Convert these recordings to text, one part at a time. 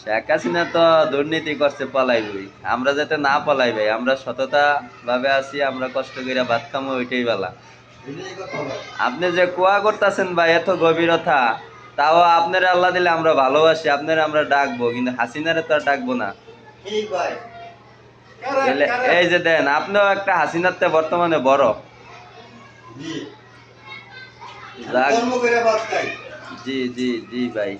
শেখ হাসিনা তো দুর্নীতি করছে পলাইবই। আমরা যাতে না পলাই ভাই আমরা সততা ভাবে আছি আমরা কষ্ট করে ভাত খামো ওইটাই বেলা। আপনি যে কুয়া করতেছেন ভাই এত গভীরতা তাও আপনারা আল্লাহ দিলে আমরা ভালোবাসি আপনারা আমরা ডাকবো কিন্তু হাসিনারে তো আর ডাকবো না। এই যে দেন আপনিও একটা হাসিনার তে বর্তমানে বড়। জি জি জি ভাই।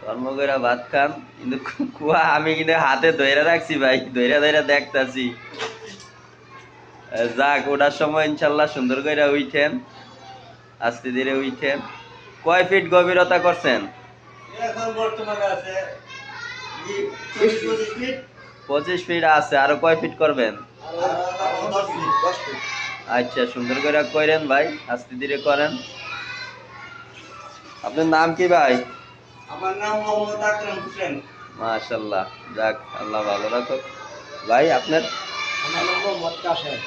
কর্ম ভাত খান কিন্তু কুয়া আমি কিন্তু হাতে ধরে রাখছি ভাই ধরে ধরে দেখতাছি। যাক ওটার সময় ইনশাল্লাহ সুন্দর করে উঠেন আস্তে ধীরে উঠেন কয় ফিট গভীরতা করছেন? পঁচিশ ফিট। আছে আরও কয় ফিট করবেন? আচ্ছা সুন্দর করে করেন ভাই আস্তে ধীরে করেন। আপনার নাম কি ভাই? আমার নাম মোহাম্মদ আকরাম হোসেন। মাশাল্লাহ যাক আল্লাহ ভালো রাখো ভাই আপনার? আমার নাম মোহাম্মদ কাশেম।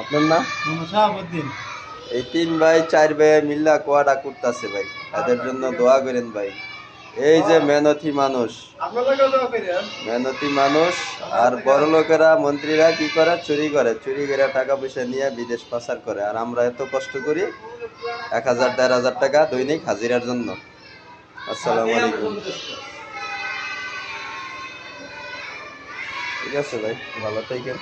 আপনার নাম? শাহাবুদ্দিন। এই তিন ভাই চার ভাই মিল্লা কোয়াটা করতেছে ভাই। তাদের জন্য দোয়া করেন ভাই। এই যে মেহনতি মানুষ। আপনাদেরকেও মেহনতি মানুষ। আর বড় লোকেরা মন্ত্রীরা কি করে? চুরি করে। চুরি করে টাকা পয়সা নিয়ে বিদেশ পাচার করে। আর আমরা এত কষ্ট করি এক হাজার, দেড় হাজার টাকা দৈনিক হাজিরার জন্য। আসসালাম আলাইকুম। ঠিক আছে ভাই, ভালো থাকেন।